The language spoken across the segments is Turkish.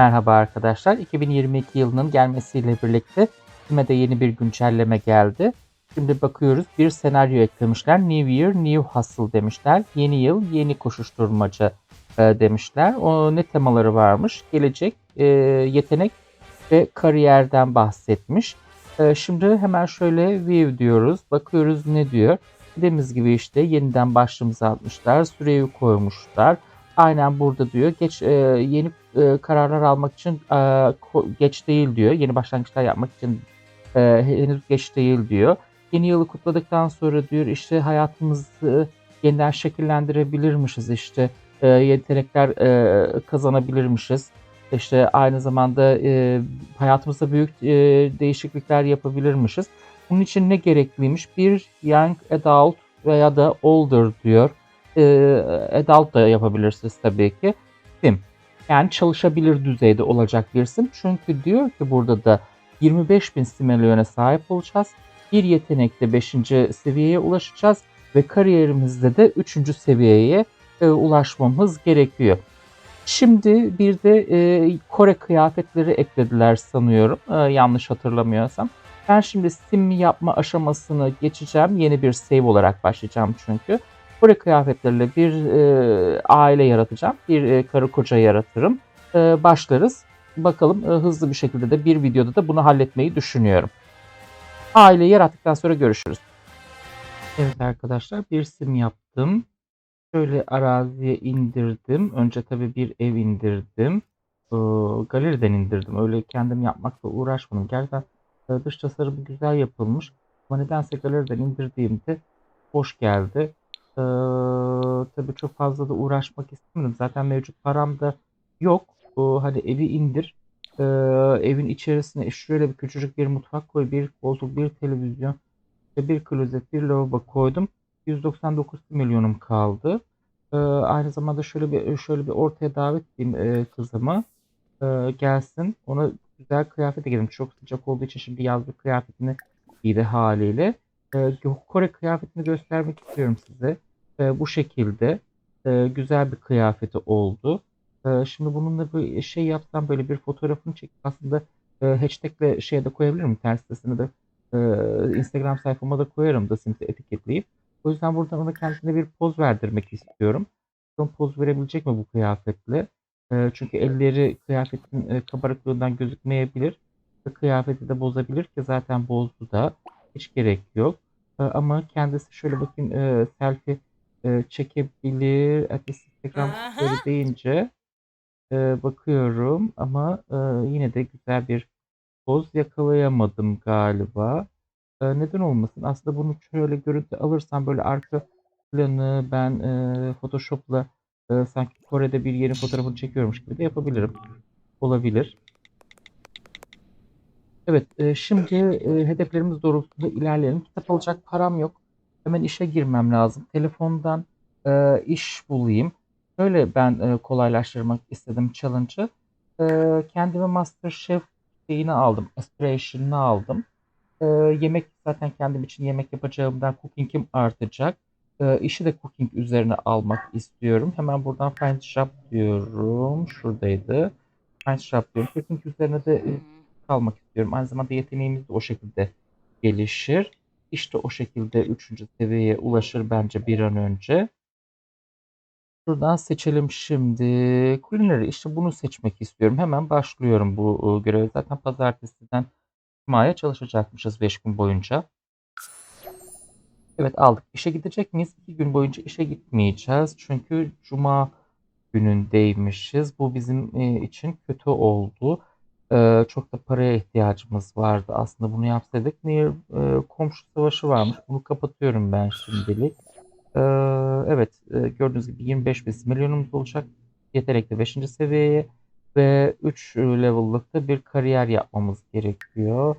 Merhaba arkadaşlar. 2022 yılının gelmesiyle birlikte Steam'e yeni bir güncelleme geldi. Şimdi bakıyoruz bir senaryo eklemişler. New Year, New Hustle demişler. Yeni yıl, yeni koşuşturmaca e, demişler. O ne temaları varmış? Gelecek, e, yetenek ve kariyerden bahsetmiş. E, şimdi hemen şöyle view diyoruz. Bakıyoruz ne diyor. Dediğimiz gibi işte yeniden başlığımızı atmışlar. Süreyi koymuşlar. Aynen burada diyor. Geç e, yeni e, kararlar almak için e, geç değil diyor. Yeni başlangıçlar yapmak için e, henüz geç değil diyor. Yeni yılı kutladıktan sonra diyor işte hayatımızı yeniden şekillendirebilirmişiz işte e, yetenekler e, kazanabilirmişiz. İşte aynı zamanda e, hayatımızda büyük e, değişiklikler yapabilirmişiz. Bunun için ne gerekliymiş? Bir young adult veya da older diyor. E, adult da yapabilirsiniz tabii ki. Sim. Yani çalışabilir düzeyde olacak bir sim. Çünkü diyor ki burada da 25 bin simelyona sahip olacağız. Bir yetenekte 5. seviyeye ulaşacağız ve kariyerimizde de 3. seviyeye e, ulaşmamız gerekiyor. Şimdi bir de e, Kore kıyafetleri eklediler sanıyorum. E, yanlış hatırlamıyorsam. Ben şimdi sim yapma aşamasını geçeceğim. Yeni bir save olarak başlayacağım çünkü. Kore kıyafetleriyle bir e, aile yaratacağım. Bir e, karı koca yaratırım. E, başlarız. Bakalım e, hızlı bir şekilde de bir videoda da bunu halletmeyi düşünüyorum. Aileyi yarattıktan sonra görüşürüz. Evet arkadaşlar bir sim yaptım. Şöyle araziye indirdim. Önce tabii bir ev indirdim. Ee, galeriden indirdim. Öyle kendim yapmakla uğraşmadım. Gerçekten e, dış tasarımı güzel yapılmış. Ama nedense galeriden indirdiğimde hoş geldi. Ee, tabii çok fazla da uğraşmak istemedim. Zaten mevcut param da yok. Ee, hani evi indir. Ee, evin içerisine şöyle bir küçücük bir mutfak koy. Bir koltuk, bir televizyon ve bir klozet, bir lavabo koydum. 199 milyonum kaldı. Ee, aynı zamanda şöyle bir şöyle bir ortaya davet edeyim e, kızımı. Ee, gelsin. Ona güzel kıyafet giyelim. Çok sıcak olduğu için şimdi yazlık kıyafetini giydi haliyle. Ee, Kore kıyafetini göstermek istiyorum size. Ee, bu şekilde e, güzel bir kıyafeti oldu. Ee, şimdi bununla bir şey yapsam böyle bir fotoğrafını çekip aslında e, hashtagle şeye de koyabilirim. İnternet sitesine de e, Instagram sayfama da koyarım da Sims'i etiketleyip. O yüzden buradan ona kendisine bir poz verdirmek istiyorum. Bakalım poz verebilecek mi bu kıyafetle? E, çünkü elleri kıyafetin e, kabarıklığından gözükmeyebilir. Ve kıyafeti de bozabilir ki zaten bozdu da. Hiç gerek yok. E, ama kendisi şöyle bakayım e, selfie e, çekebilir. Ateş Instagram böyle deyince e, bakıyorum ama e, yine de güzel bir poz yakalayamadım galiba. Ee, neden olmasın? Aslında bunu şöyle görüntü alırsam böyle arka planı ben e, Photoshop'la e, sanki Kore'de bir yerin fotoğrafını çekiyormuş gibi de yapabilirim. Olabilir. Evet, e, şimdi e, hedeflerimiz doğrultusunda ilerleyelim. Kitap alacak param yok. Hemen işe girmem lazım. Telefondan e, iş bulayım. Şöyle ben e, kolaylaştırmak istedim challenge'ı. E, kendime MasterChef şeyini aldım. Aspiration'ını aldım. Ee, yemek zaten kendim için yemek yapacağımdan cooking'im artacak. Ee, işi de cooking üzerine almak istiyorum. Hemen buradan Find Shop diyorum. Şuradaydı. Find Shop diyorum. Cooking üzerine de e, kalmak istiyorum. Aynı zamanda yeteneğimiz de o şekilde gelişir. İşte o şekilde 3. seviyeye ulaşır bence bir an önce. Şuradan seçelim şimdi. Culinary işte bunu seçmek istiyorum. Hemen başlıyorum bu e, göreve. Zaten pazartesiden Cuma'ya çalışacakmışız 5 gün boyunca. Evet aldık. İşe gidecek miyiz? 2 gün boyunca işe gitmeyeceğiz. Çünkü Cuma günündeymişiz. Bu bizim için kötü oldu. E, çok da paraya ihtiyacımız vardı. Aslında bunu yapsaydık. Near e, komşu savaşı varmış. Bunu kapatıyorum ben şimdilik. E, evet e, gördüğünüz gibi 25 bin milyonumuz olacak. Yeterekli 5. seviyeye ve 3 level'lık da bir kariyer yapmamız gerekiyor.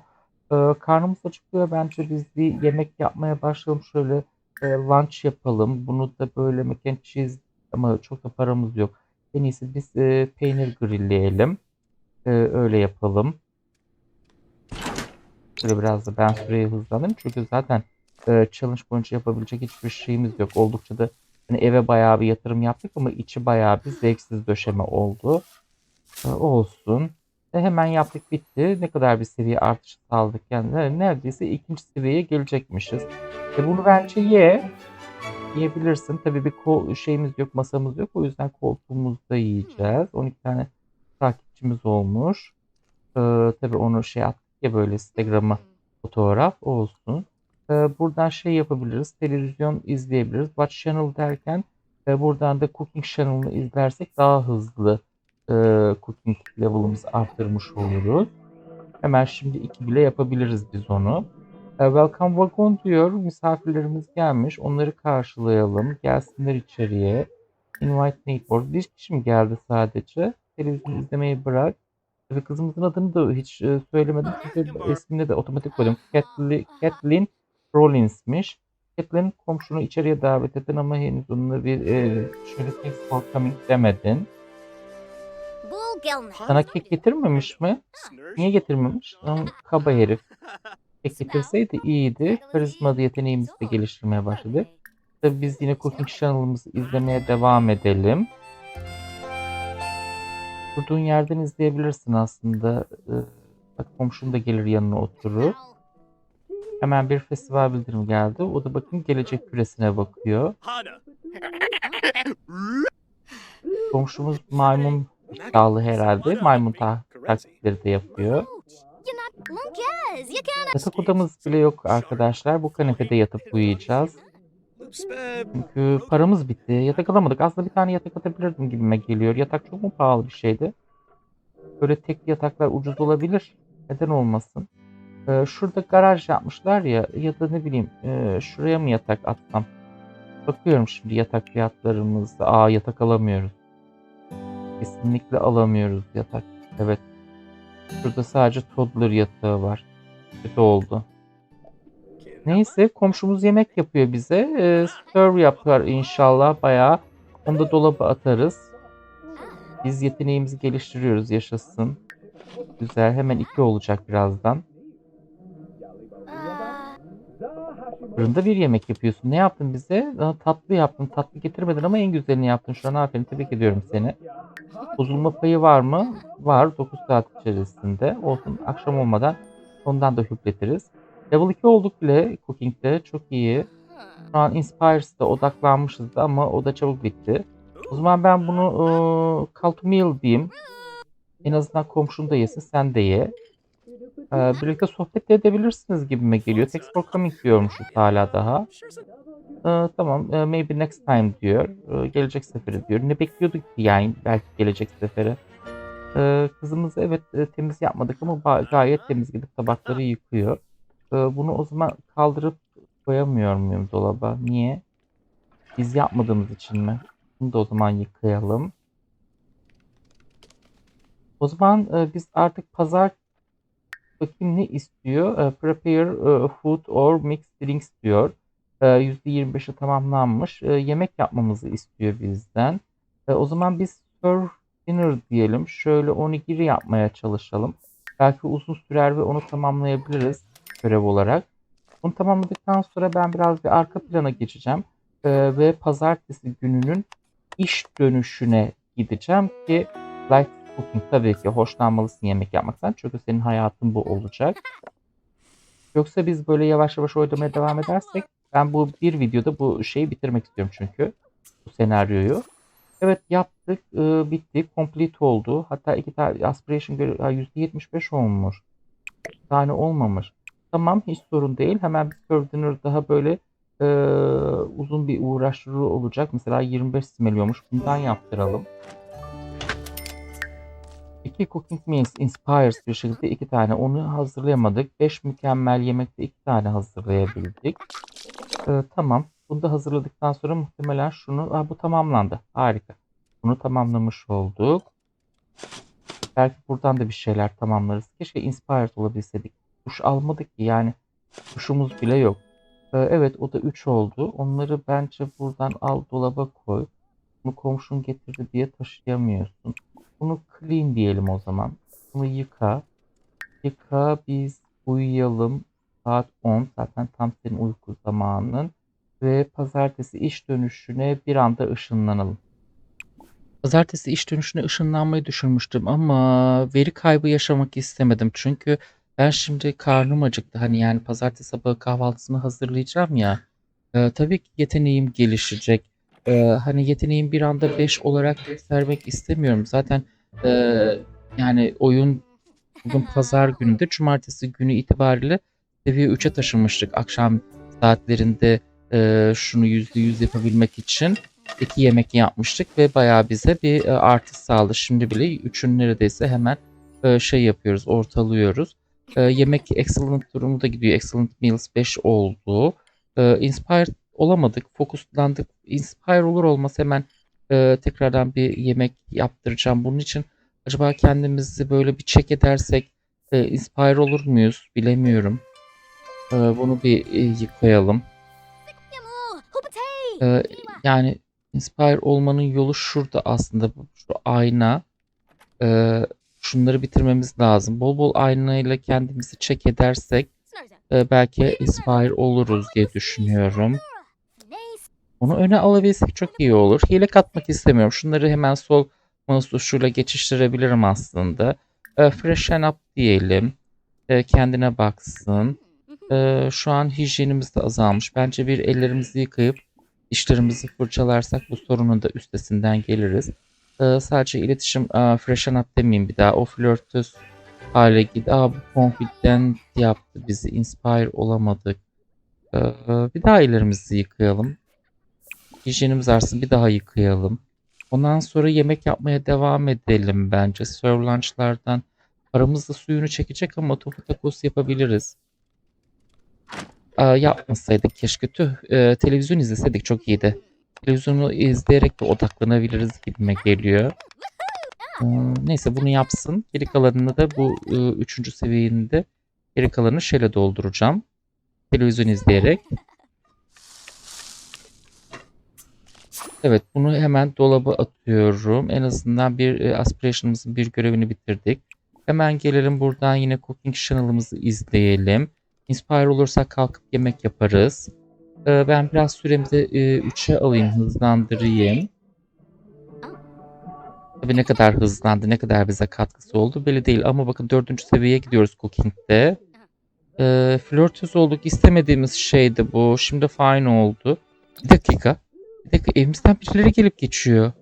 Ee, karnımız acıkıyor. Bence biz bir yemek yapmaya başlayalım. Şöyle e, lunch yapalım. Bunu da böyle mac cheese ama çok da paramız yok. En iyisi biz e, peynir grilleyelim. E, öyle yapalım. Şöyle biraz da ben süreyi hızlanayım. Çünkü zaten e, challenge boyunca yapabilecek hiçbir şeyimiz yok. Oldukça da hani eve bayağı bir yatırım yaptık ama içi bayağı bir zevksiz döşeme oldu. Ee, olsun. E, hemen yaptık bitti. Ne kadar bir seviye artışı sağladık yani ne- neredeyse ikinci seviyeye gelecekmişiz. E, bunu bence ye. Yiyebilirsin. Tabii bir şeyimiz yok, masamız yok. O yüzden koltuğumuzda yiyeceğiz. 12 tane takipçimiz olmuş. Ee, tabii onu şey attık ya böyle Instagram'a fotoğraf olsun. Ee, buradan şey yapabiliriz. Televizyon izleyebiliriz. Watch channel derken e, buradan da cooking channel'ını izlersek daha hızlı e, cooking level'ımızı arttırmış oluruz. Hemen şimdi iki bile yapabiliriz biz onu. E, welcome wagon diyor. Misafirlerimiz gelmiş. Onları karşılayalım. Gelsinler içeriye. Invite neighbor. Bir kişi mi geldi sadece? Televizyon izlemeyi bırak. Ve kızımızın adını da hiç e, söylemedim. Çünkü ismini de otomatik koydum. Kathleen, Rollins'miş. Kathleen komşunu içeriye davet edin ama henüz onunla bir e, şöyle thanks for coming demedin. Sana kek getirmemiş mi? Niye getirmemiş? Lan kaba herif. Kek getirseydi iyiydi. Karizma yeteneğimizi de geliştirmeye başladık. Tabii biz yine Cooking Channel'ımızı izlemeye devam edelim. Durduğun yerden izleyebilirsin aslında. Ee, Bak komşun da gelir yanına oturur. Hemen bir festival bildirimi geldi. O da bakın gelecek küresine bakıyor. Komşumuz maymun iddialı herhalde. Maymun ta taktikleri de yapıyor. Yatak odamız bile yok arkadaşlar. Bu kanepede yatıp uyuyacağız. Çünkü paramız bitti. Yatak alamadık. Aslında bir tane yatak atabilirdim gibime geliyor. Yatak çok mu pahalı bir şeydi? Böyle tek yataklar ucuz olabilir. Neden olmasın? Ee, şurada garaj yapmışlar ya ya da ne bileyim e, şuraya mı yatak atsam? Bakıyorum şimdi yatak fiyatlarımızda. Aa yatak alamıyoruz. Kesinlikle alamıyoruz yatak. Evet. Şurada sadece toddler yatağı var. Kötü oldu. Neyse komşumuz yemek yapıyor bize. Ee, serve yapar inşallah bayağı. Onu da dolaba atarız. Biz yeteneğimizi geliştiriyoruz yaşasın. Güzel hemen iki olacak birazdan. Fırında bir yemek yapıyorsun. Ne yaptın bize? Aa, tatlı yaptın. Tatlı getirmedin ama en güzelini yaptın. Şu an aferin. Tebrik ediyorum seni. Bozulma payı var mı? Var. 9 saat içerisinde. Olsun. Akşam olmadan ondan da hüpletiriz. Level 2 olduk bile cooking'de. Çok iyi. Şu an Inspires'da odaklanmışız da ama o da çabuk bitti. O zaman ben bunu ıı, call to meal diyeyim. En azından komşun da yesin, sen de ye. Ee, birlikte sohbet de edebilirsiniz gibime geliyor. Thanks for coming diyormuşuz hala daha. Ee, tamam, e, maybe next time diyor. Ee, gelecek sefere diyor. Ne bekliyorduk ki yani belki gelecek sefere. Ee, kızımız evet e, temiz yapmadık ama gayet temiz gidip tabakları yıkıyor. Ee, bunu o zaman kaldırıp koyamıyor muyum dolaba? Niye? Biz yapmadığımız için mi? Bunu da o zaman yıkayalım. O zaman e, biz artık pazar bakayım ne istiyor? E, prepare e, food or mix drinks diyor. E, %25'i tamamlanmış. Yemek yapmamızı istiyor bizden. O zaman biz serve dinner diyelim. Şöyle onigiri yapmaya çalışalım. Belki uzun sürer ve onu tamamlayabiliriz görev olarak. Bunu tamamladıktan sonra ben biraz bir arka plana geçeceğim. E, ve pazartesi gününün iş dönüşüne gideceğim ki life cooking tabii ki hoşlanmalısın yemek yapmaktan. Çünkü senin hayatın bu olacak. Yoksa biz böyle yavaş yavaş oynamaya devam edersek ben bu bir videoda bu şeyi bitirmek istiyorum çünkü. Bu senaryoyu. Evet yaptık. e, bitti. Complete oldu. Hatta iki tane aspiration göre ha, %75 olmuş. Bir tane olmamış. Tamam hiç sorun değil. Hemen bir serve dinner daha böyle e, uzun bir uğraştırı olacak. Mesela 25 simeliyormuş. Bundan yaptıralım. İki cooking meals inspires bir şekilde iki tane onu hazırlayamadık. Beş mükemmel yemekte iki tane hazırlayabildik. Ee, tamam. Bunu da hazırladıktan sonra muhtemelen şunu... Aa, bu tamamlandı. Harika. Bunu tamamlamış olduk. Belki buradan da bir şeyler tamamlarız. Keşke inspired olabilseydik. Duş almadık ki yani. Duşumuz bile yok. Ee, evet o da 3 oldu. Onları bence buradan al dolaba koy. Bunu komşun getirdi diye taşıyamıyorsun. Bunu clean diyelim o zaman. Bunu yıka. Yıka biz uyuyalım. Saat 10 zaten tam senin uyku zamanın. Ve pazartesi iş dönüşüne bir anda ışınlanalım. Pazartesi iş dönüşüne ışınlanmayı düşünmüştüm ama veri kaybı yaşamak istemedim. Çünkü ben şimdi karnım acıktı. Hani yani pazartesi sabahı kahvaltısını hazırlayacağım ya. Ee, tabii ki yeteneğim gelişecek. Ee, hani yeteneğim bir anda 5 olarak göstermek istemiyorum. Zaten e, yani oyun bugün pazar günüdür. Cumartesi günü itibariyle seviye 3'e taşınmıştık. Akşam saatlerinde e, şunu %100 yapabilmek için iki yemek yapmıştık ve bayağı bize bir e, artı sağladı. Şimdi bile üçün neredeyse hemen e, şey yapıyoruz, ortalıyoruz. E, yemek excellent durumu da gidiyor. Excellent meals 5 oldu. E, inspired olamadık. Fokuslandık. Inspire olur olmaz hemen e, tekrardan bir yemek yaptıracağım. Bunun için acaba kendimizi böyle bir çek edersek e, inspire olur muyuz? Bilemiyorum. E, bunu bir e, yıkayalım. E, yani inspire olmanın yolu şurada aslında. Şu ayna. E, şunları bitirmemiz lazım. Bol bol aynayla kendimizi çek edersek e, belki inspire oluruz diye düşünüyorum. Onu öne alabilsek çok iyi olur. Hile katmak istemiyorum. Şunları hemen sol mouse tuşuyla geçiştirebilirim aslında. E, freshen up diyelim. E, kendine baksın. E, şu an hijyenimiz de azalmış. Bence bir ellerimizi yıkayıp dişlerimizi fırçalarsak bu sorunun da üstesinden geliriz. Ee, sadece iletişim freshen up demeyeyim bir daha. O flörtöz hale gitti. Aa bu confident yaptı bizi. Inspire olamadık. Ee, bir daha ellerimizi yıkayalım. Hijyenimiz artsın bir daha yıkayalım. Ondan sonra yemek yapmaya devam edelim bence. Serve lunchlardan aramızda suyunu çekecek ama tofu tacos yapabiliriz. Aa, yapmasaydık keşke. Tüh, e, televizyon izleseydik çok iyiydi. Televizyonu izleyerek de odaklanabiliriz gibime geliyor. Ee, neyse bunu yapsın. Geri kalanını da bu e, üçüncü seviyende geri kalanını şeyle dolduracağım. Televizyon izleyerek. Evet bunu hemen dolaba atıyorum. En azından bir e, aspiration'ımızın bir görevini bitirdik. Hemen gelelim buradan yine cooking channel'ımızı izleyelim. Inspire olursak kalkıp yemek yaparız. Ee, ben biraz süremizi 3'e alayım, hızlandırayım. Tabii ne kadar hızlandı, ne kadar bize katkısı oldu belli değil. Ama bakın dördüncü seviyeye gidiyoruz cooking'de. Ee, flörtöz olduk. istemediğimiz şeydi bu. Şimdi fine oldu. Bir dakika. Bir dakika evimizden birileri gelip geçiyor.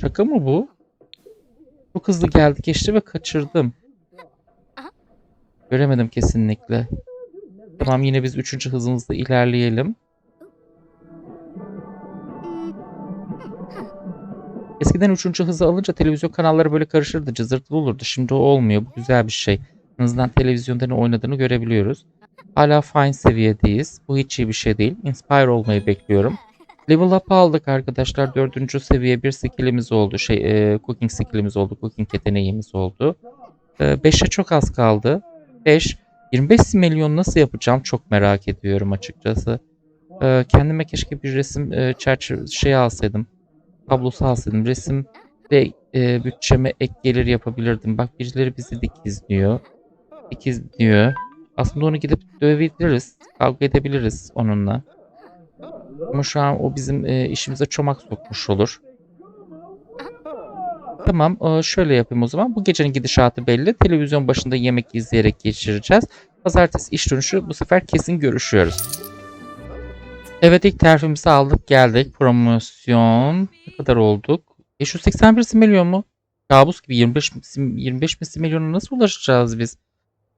Şaka mı bu? Çok hızlı geldi geçti ve kaçırdım. Göremedim kesinlikle. Tamam yine biz üçüncü hızımızda ilerleyelim. Eskiden üçüncü hızı alınca televizyon kanalları böyle karışırdı, cızırtılı olurdu. Şimdi o olmuyor. Bu güzel bir şey. En azından televizyonda ne oynadığını görebiliyoruz. Hala fine seviyedeyiz. Bu hiç iyi bir şey değil. Inspire olmayı bekliyorum. Level up aldık arkadaşlar. Dördüncü seviye bir skillimiz oldu. Şey, e, cooking skillimiz oldu. Cooking yeteneğimiz oldu. 5'e çok az kaldı. 5. 25 milyon nasıl yapacağım çok merak ediyorum açıkçası. E, kendime keşke bir resim e, çerçeve şey alsaydım. Tablosu alsaydım. Resim ve e, bütçeme ek gelir yapabilirdim. Bak birileri bizi dik izliyor. Dik izliyor. Aslında onu gidip dövebiliriz. Kavga edebiliriz onunla. Ama şu an o bizim e, işimize çomak sokmuş olur. Tamam e, şöyle yapayım o zaman. Bu gecenin gidişatı belli. Televizyon başında yemek izleyerek geçireceğiz. Pazartesi iş dönüşü bu sefer kesin görüşüyoruz. Evet ilk terfimizi aldık geldik. Promosyon. Ne kadar olduk? 581 milyon mu? Kabus gibi 25 25 milyona nasıl ulaşacağız biz?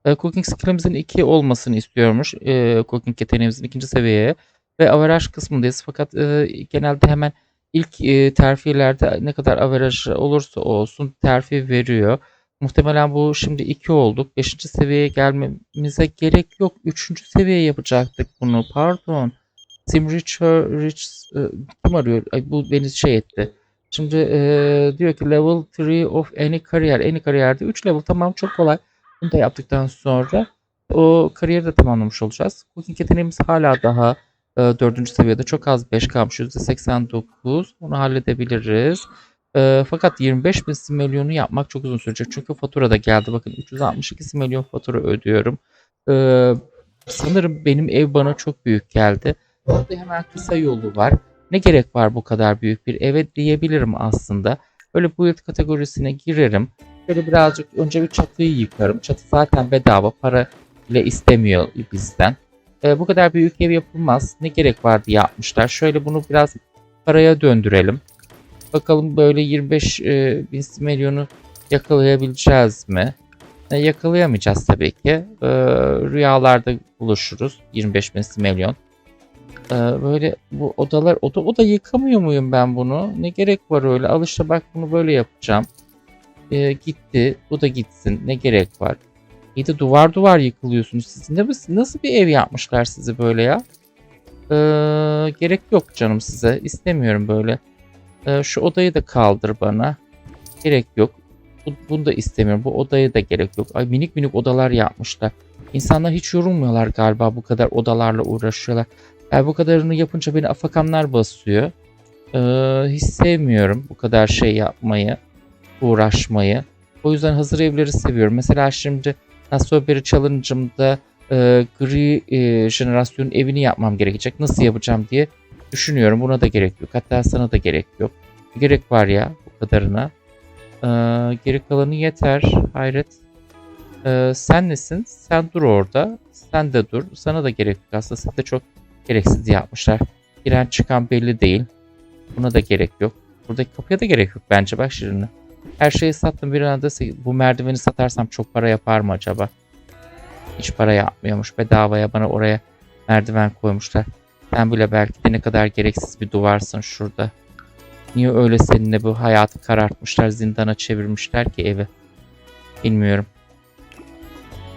E, cooking skill'imizin 2 olmasını istiyormuş. E, cooking yeteneğimizin ikinci seviyeye. Ve averaj kısmındayız. Fakat e, genelde hemen ilk e, terfilerde ne kadar averaj olursa olsun terfi veriyor. Muhtemelen bu şimdi 2 olduk. 5. seviyeye gelmemize gerek yok. 3. seviyeye yapacaktık bunu. Pardon. Sim Richard Rich e, kim arıyor? Ay, bu beni şey etti. Şimdi e, diyor ki level 3 of any career. Any kariyerde 3 level tamam çok kolay. Bunu da yaptıktan sonra o kariyeri de tamamlamış olacağız. Cooking yeteneğimiz hala daha e, 4. seviyede çok az 5 kalmış. %89. Onu halledebiliriz. E, fakat 25 bin milyonu yapmak çok uzun sürecek. Çünkü fatura da geldi. Bakın 362 milyon fatura ödüyorum. E, sanırım benim ev bana çok büyük geldi. Orada hemen kısa yolu var. Ne gerek var bu kadar büyük bir eve diyebilirim aslında. Böyle build kategorisine girerim. Şöyle birazcık önce bir çatıyı yıkarım. Çatı zaten bedava para ile istemiyor bizden. Ee, bu kadar büyük ev yapılmaz. Ne gerek vardı yapmışlar. Şöyle bunu biraz paraya döndürelim. Bakalım böyle 25 e, bin milyonu yakalayabileceğiz mi? E, yakalayamayacağız tabii ki. E, rüyalarda buluşuruz. 25 bin milyon. E, böyle bu odalar oda oda yıkamıyor muyum ben bunu? Ne gerek var öyle? Al işte bak bunu böyle yapacağım. E, gitti. Bu da gitsin. Ne gerek var? İyi de duvar duvar yıkılıyorsunuz. Siz ne, nasıl bir ev yapmışlar sizi böyle ya? E, gerek yok canım size. İstemiyorum böyle. E, şu odayı da kaldır bana. Gerek yok. Bu, bunu da istemiyorum. Bu odaya da gerek yok. Ay minik minik odalar yapmışlar. İnsanlar hiç yorulmuyorlar galiba bu kadar odalarla uğraşıyorlar. Yani bu kadarını yapınca beni afakanlar basıyor. Ee, hiç sevmiyorum bu kadar şey yapmayı, uğraşmayı. O yüzden hazır evleri seviyorum. Mesela şimdi Nasoberi Challenge'ımda e, gri e, jenerasyonun evini yapmam gerekecek. Nasıl yapacağım diye düşünüyorum. Buna da gerek yok. Hatta sana da gerek yok. Gerek var ya bu kadarına. Ee, geri kalanı yeter. Hayret. Ee, sen nesin? Sen dur orada. Sen de dur. Sana da gerek yok. Aslında sen de çok gereksiz yapmışlar. Giren çıkan belli değil. Buna da gerek yok. Buradaki kapıya da gerek yok bence. Bak şirini. Her şeyi sattım bir anda bu merdiveni satarsam çok para yapar mı acaba? Hiç para yapmıyormuş. Bedavaya bana oraya merdiven koymuşlar. Sen bile belki de ne kadar gereksiz bir duvarsın şurada. Niye öyle seninle bu hayatı karartmışlar, zindana çevirmişler ki evi? Bilmiyorum.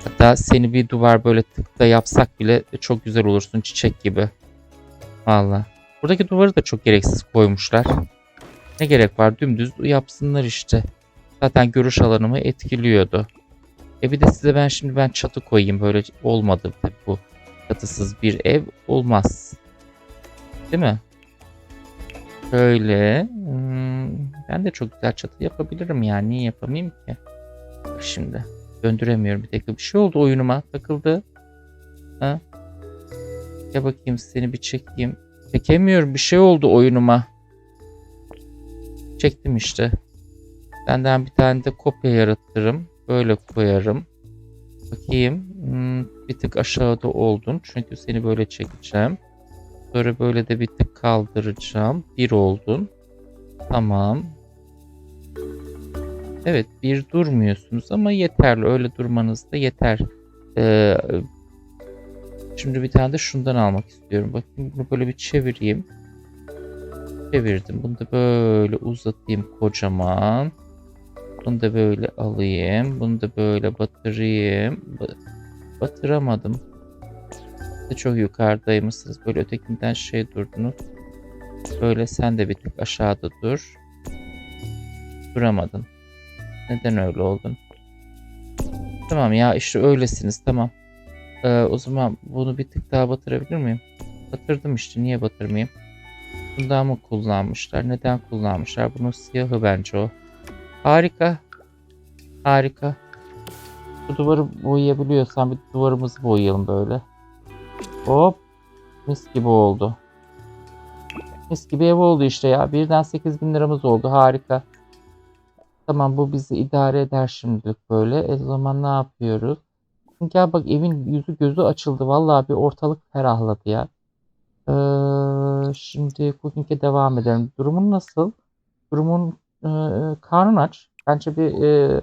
Hatta seni bir duvar böyle tıkta yapsak bile çok güzel olursun çiçek gibi. Valla. Buradaki duvarı da çok gereksiz koymuşlar. Ne gerek var dümdüz yapsınlar işte. Zaten görüş alanımı etkiliyordu. E bir de size ben şimdi ben çatı koyayım böyle olmadı bu. Çatısız bir ev olmaz. Değil mi? Şöyle. hmm, ben de çok güzel çatı yapabilirim yani. Niye yapamayayım ki? Şimdi. Döndüremiyorum bir dakika. Bir şey oldu oyunuma. Takıldı. Ha? Ya bakayım seni bir çekeyim. Çekemiyorum. Bir şey oldu oyunuma. Çektim işte. Senden bir tane de kopya yaratırım. Böyle koyarım. Bakayım. Hmm, bir tık aşağıda oldun. Çünkü seni böyle çekeceğim. Sonra böyle de bir tık kaldıracağım. Bir oldun. Tamam. Evet bir durmuyorsunuz ama yeterli. Öyle durmanız da yeter. Ee, şimdi bir tane de şundan almak istiyorum. Bakın bunu böyle bir çevireyim. Çevirdim. Bunu da böyle uzatayım kocaman. Bunu da böyle alayım. Bunu da böyle batırayım. Ba- batıramadım de çok yukarıdaymışsınız. Böyle ötekinden şey durdunuz. Böyle sen de bir tık aşağıda dur. Duramadın. Neden öyle oldun? Tamam ya işte öylesiniz tamam. Ee, o zaman bunu bir tık daha batırabilir miyim? Batırdım işte niye batırmayayım? Bundan mı kullanmışlar? Neden kullanmışlar? Bunun siyahı bence o. Harika. Harika. Bu duvarı boyayabiliyorsan bir duvarımızı boyayalım böyle. Hop. Mis gibi oldu. Mis gibi ev oldu işte ya. Birden 8 bin liramız oldu. Harika. Tamam bu bizi idare eder şimdilik böyle. E zaman ne yapıyoruz? Gel bak evin yüzü gözü açıldı. Vallahi bir ortalık ferahladı ya. Ee, şimdi cooking'e devam edelim. Durumun nasıl? Durumun e, karnın aç. Bence bir e,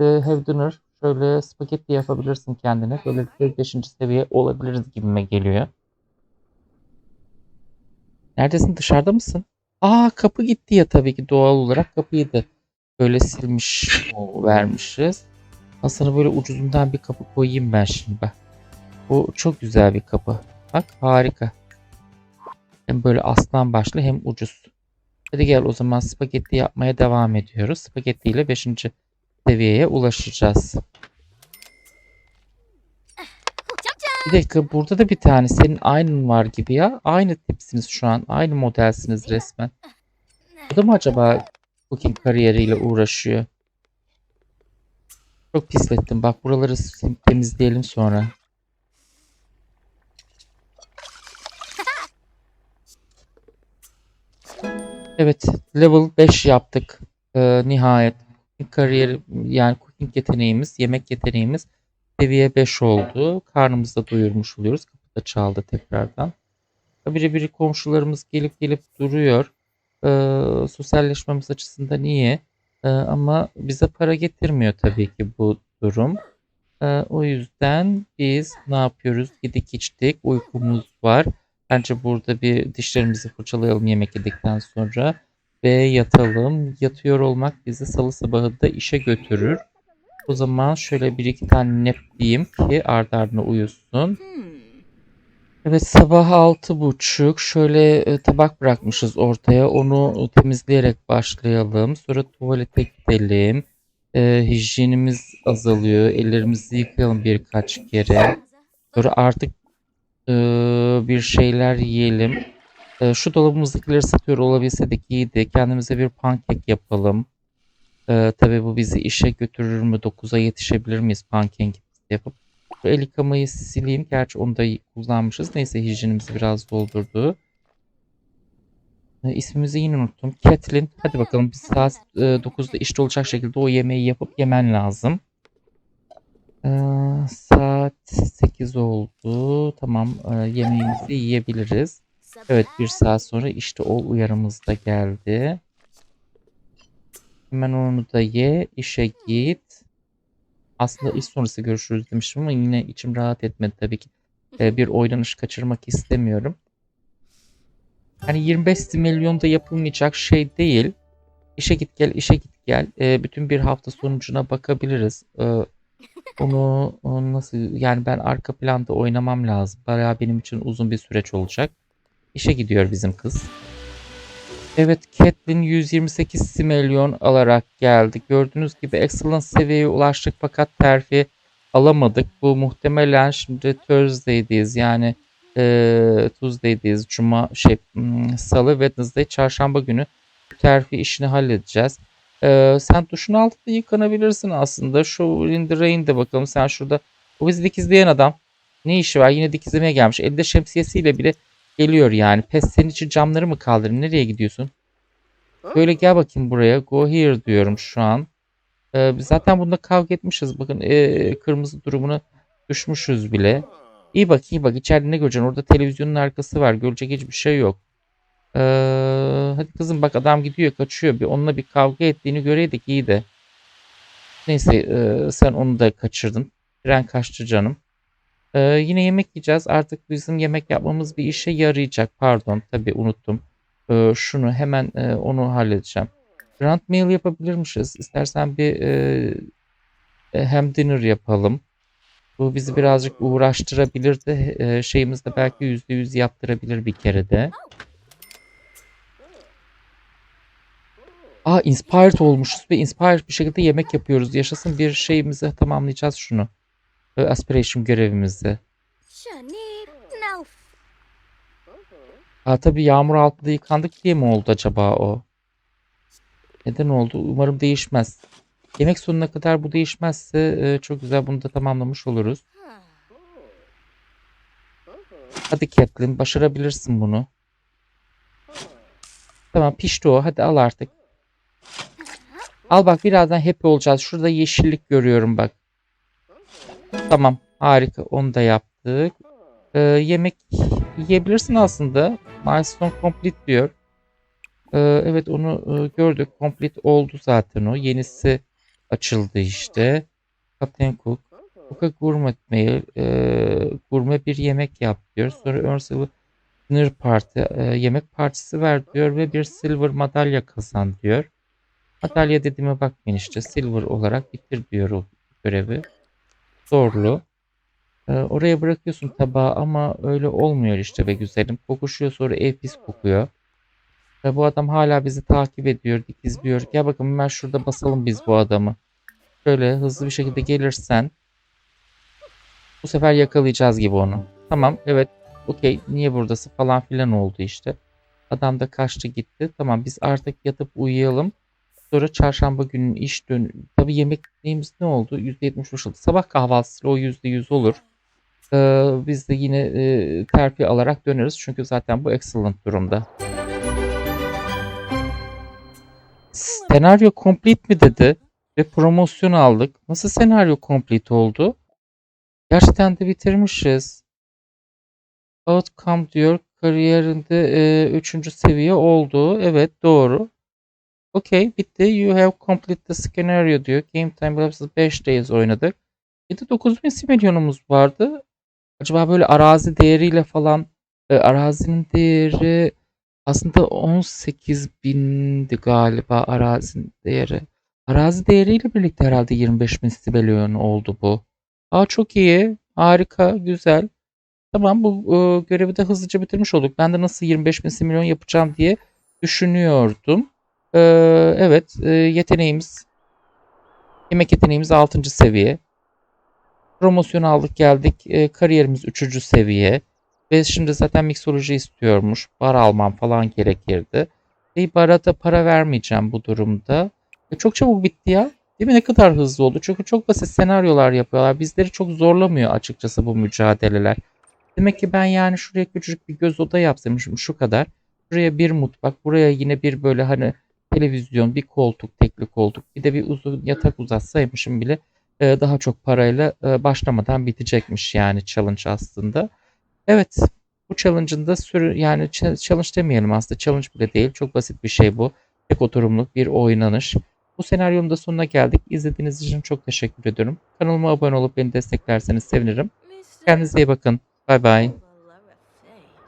e, have dinner Şöyle spagetti yapabilirsin kendine. Böyle bir 5. seviye olabiliriz gibime geliyor. Neredesin? Dışarıda mısın? Aa kapı gitti ya tabii ki doğal olarak kapıyı da böyle silmiş vermişiz. Aslında böyle ucuzundan bir kapı koyayım ben şimdi bak. Bu çok güzel bir kapı. Bak harika. Hem böyle aslan başlı hem ucuz. Hadi gel o zaman spagetti yapmaya devam ediyoruz. Spagetti ile 5. seviyeye ulaşacağız. Bir dakika burada da bir tane senin aynın var gibi ya. Aynı tipsiniz şu an. Aynı modelsiniz resmen. Bu da mı acaba cooking kariyeriyle uğraşıyor? Çok pislettim. Bak buraları temizleyelim sonra. Evet level 5 yaptık. Ee, nihayet kariyer yani cooking yeteneğimiz, yemek yeteneğimiz seviye 5 oldu. Karnımızı da doyurmuş oluyoruz. Kapı da çaldı tekrardan. Biri biri komşularımız gelip gelip duruyor. Ee, sosyalleşmemiz açısından iyi. Ee, ama bize para getirmiyor tabii ki bu durum. Ee, o yüzden biz ne yapıyoruz? Yedik içtik, uykumuz var. Bence burada bir dişlerimizi fırçalayalım yemek yedikten sonra ve yatalım. Yatıyor olmak bizi salı sabahı da işe götürür. O zaman şöyle bir iki tane nap diyeyim ki ardı ardına uyusun. Evet sabah altı buçuk şöyle e, tabak bırakmışız ortaya onu temizleyerek başlayalım. Sonra tuvalete gidelim. E, hijyenimiz azalıyor. Ellerimizi yıkayalım birkaç kere. Sonra artık e, bir şeyler yiyelim. E, şu dolabımızdakileri satıyor olabilseydik iyiydi. Kendimize bir pankek yapalım. E, tabii bu bizi işe götürür mü? 9'a yetişebilir miyiz pankek yapıp? Şu el yıkamayı sileyim. Gerçi onu da kullanmışız. Neyse hijyenimizi biraz doldurdu. E, ismimizi yine unuttum. Kathleen. Hadi bakalım bir saat e, 9'da işte olacak şekilde o yemeği yapıp yemen lazım. E, saat 8 oldu. Tamam e, yemeğimizi yiyebiliriz. Evet bir saat sonra işte o uyarımız da geldi. Hemen onu da ye. işe git. Aslında iş sonrası görüşürüz demiştim ama yine içim rahat etmedi tabii ki. Ee, bir oynanış kaçırmak istemiyorum. Hani 25 milyonda yapılmayacak şey değil. İşe git gel, işe git gel. Ee, bütün bir hafta sonucuna bakabiliriz. Ee, onu, onu nasıl yani ben arka planda oynamam lazım. Bayağı benim için uzun bir süreç olacak. İşe gidiyor bizim kız. Evet, Catelyn 128 milyon alarak geldi. Gördüğünüz gibi excellent seviyeye ulaştık fakat terfi alamadık. Bu muhtemelen şimdi Thursday'deyiz yani e, Tuesday'deyiz. Cuma şey hmm, Salı, Wednesday, Çarşamba günü terfi işini halledeceğiz. E, sen duşun altında yıkanabilirsin aslında. Şu in the rain'de bakalım. Sen şurada o bizi dikizleyen adam ne işi var? Yine dikizlemeye gelmiş. Elde şemsiyesiyle bile Geliyor yani. Pes senin için camları mı kaldırayım? Nereye gidiyorsun? Böyle gel bakayım buraya. Go here diyorum şu an. Ee, zaten bunda kavga etmişiz. Bakın ee, kırmızı durumunu düşmüşüz bile. İyi bak iyi bak içeride ne göreceksin? Orada televizyonun arkası var. Görecek hiçbir şey yok. Ee, hadi kızım bak adam gidiyor kaçıyor. Bir onunla bir kavga ettiğini göreydik iyi de. Neyse ee, sen onu da kaçırdın. Tren kaçtı canım. Ee, yine yemek yiyeceğiz. Artık bizim yemek yapmamız bir işe yarayacak. Pardon, tabii unuttum. Ee, şunu hemen e, onu halledeceğim. Grand meal yapabilirmişiz. İstersen bir e, e, hem dinner yapalım. Bu bizi birazcık uğraştırabilir de e, şeyimiz de belki yüzde yüz yaptırabilir bir kere de. Aa inspired olmuşuz ve inspired bir şekilde yemek yapıyoruz. Yaşasın bir şeyimizi tamamlayacağız şunu. E, aspiration Nauf. Aa, tabii yağmur altında yıkandık diye mi oldu acaba o? Neden oldu? Umarım değişmez. Yemek sonuna kadar bu değişmezse e, çok güzel bunu da tamamlamış oluruz. Hadi Catelyn başarabilirsin bunu. Tamam pişti o. Hadi al artık. Al bak birazdan happy olacağız. Şurada yeşillik görüyorum bak. Tamam harika onu da yaptık. Ee, yemek yiyebilirsin aslında. Milestone complete diyor. Ee, evet onu e, gördük. Complete oldu zaten o. Yenisi açıldı işte. Captain Cook. Cook'a gourmet mail. E, gurme bir yemek yap diyor. Sonra Earnshaw dinner party. e, yemek partisi ver diyor ve bir silver madalya kazan diyor. Madalya dediğime bakmayın işte. Silver olarak bitir diyor o görevi. Zorlu. Ee, oraya bırakıyorsun tabağı ama öyle olmuyor işte be güzelim. Kokuşuyor sonra ev pis kokuyor. Ve bu adam hala bizi takip ediyor, dikizliyor. Gel bakalım hemen şurada basalım biz bu adamı. Şöyle hızlı bir şekilde gelirsen bu sefer yakalayacağız gibi onu. Tamam evet okey niye buradasın falan filan oldu işte. Adam da kaçtı gitti. Tamam biz artık yatıp uyuyalım. Sonra çarşamba günün iş dön... Tabii yemeğimiz ne oldu? %70 oldu. Sabah kahvaltısı o %100 olur. Ee, biz de yine e, terfi alarak döneriz. Çünkü zaten bu excellent durumda. Senaryo complete mi dedi ve promosyon aldık. Nasıl senaryo complete oldu? Gerçekten de bitirmişiz. Outcome diyor kariyerinde 3. seviye oldu. Evet doğru. Okey bitti. You have completed the scenario diyor. Game time Lapses 5 days oynadık. 7-9 bin milyonumuz vardı. Acaba böyle arazi değeriyle falan e, arazinin değeri aslında 18 bindi galiba arazinin değeri. Arazi değeriyle birlikte herhalde 25 bin milyon oldu bu. Aa çok iyi. Harika. Güzel. Tamam bu e, görevi de hızlıca bitirmiş olduk. Ben de nasıl 25 bin milyon yapacağım diye düşünüyordum. Ee, evet e, yeteneğimiz yemek yeteneğimiz 6. seviye. Promosyon aldık geldik. E, kariyerimiz 3. seviye. Ve şimdi zaten miksoloji istiyormuş. Bar almam falan gerekirdi. E, bara da para vermeyeceğim bu durumda. E, çok çabuk bitti ya. Değil mi? Ne kadar hızlı oldu. Çünkü çok basit senaryolar yapıyorlar. Bizleri çok zorlamıyor açıkçası bu mücadeleler. Demek ki ben yani şuraya küçük bir göz oda yapsaymışım şu kadar. Şuraya bir mutfak, buraya yine bir böyle hani televizyon, bir koltuk, tekli koltuk, bir de bir uzun yatak uzatsaymışım bile e, daha çok parayla e, başlamadan bitecekmiş yani challenge aslında. Evet, bu challenge'ın da sürü yani ch- challenge demeyelim aslında challenge bile değil. Çok basit bir şey bu. Tek oturumluk bir oynanış. Bu senaryonun da sonuna geldik. İzlediğiniz için çok teşekkür ediyorum. Kanalıma abone olup beni desteklerseniz sevinirim. Kendinize iyi bakın. Bay bay.